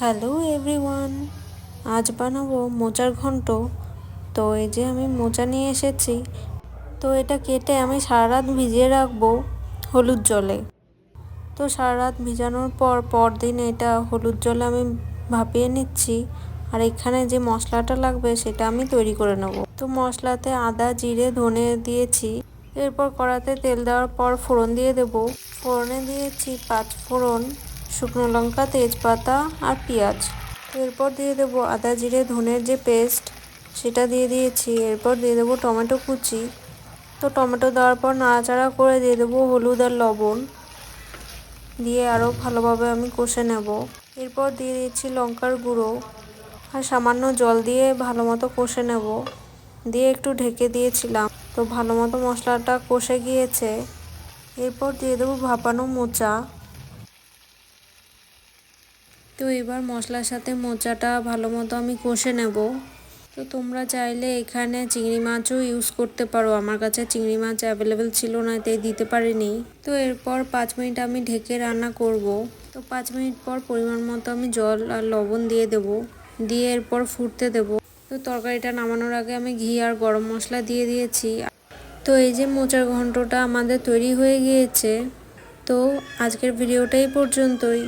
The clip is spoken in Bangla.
হ্যালো এভরিওয়ান, আজ বানাবো মোচার ঘন্ট। তো এই যে আমি মোচা নিয়ে এসেছি, তো এটা কেটে আমি সারা রাত ভিজিয়ে রাখব হলুদ জলে। তো সারা রাত ভিজানোর পর পরদিন এটা হলুদ জলে আমি ভাপিয়ে নিচ্ছি, আর এখানে যে মশলাটা লাগবে সেটা আমি তৈরি করে নেব। তো মশলাতে আদা, জিরে, ধনে দিয়েছি, এরপর কড়াতে তেল দেওয়ার পর ফোড়ন দিয়ে দেব। ফোড়নে দিয়েছি পাঁচ ফোড়ন শুকনো লঙ্কা, তেজপাতা আর পেঁয়াজ। এরপর দিয়ে দেবো আদা, জিরে, ধনের যে পেস্ট, সেটা দিয়ে দিয়েছি। এরপর দিয়ে দেবো টমেটো কুচি। তো টমেটো দেওয়ার পর নাড়াচাড়া করে দিয়ে দেবো হলুদ আর লবণ। দিয়ে আরও ভালোভাবে আমি কষে নেব। এরপর দিয়ে দিচ্ছি লঙ্কার গুঁড়ো। আর সামান্য জল দিয়ে ভালো মতো কষে নেব। দিয়ে একটু ঢেকে দিয়েছিলাম। তো ভালো মতো মশলাটা কষে গিয়েছে। এরপর দিয়ে দেবো ভাপানো মোচা। তো এবার মশলার সাথে মোচাটা ভালো মতো আমি কষে নেব। তো তোমরা চাইলে এখানে চিংড়ি মাছও ইউজ করতে পারো। আমার কাছে চিংড়ি মাছ অ্যাভেলেবেল ছিল না, তাই দিতে পারিনি। তো এরপর পাঁচ মিনিট আমি ঢেকে রান্না করব। তো পাঁচ মিনিট পর পরিমাণ মতো আমি জল আর লবণ দিয়ে দেব। দিয়ে এরপর ফুটতে দেব। তো তরকারিটা নামানোর আগে আমি ঘি আর গরম মশলা দিয়ে দিয়েছি। তো এই যে মোচার ঘন্টটা আমাদের তৈরি হয়ে গিয়েছে। তো আজকের ভিডিওটাই পর্যন্তই।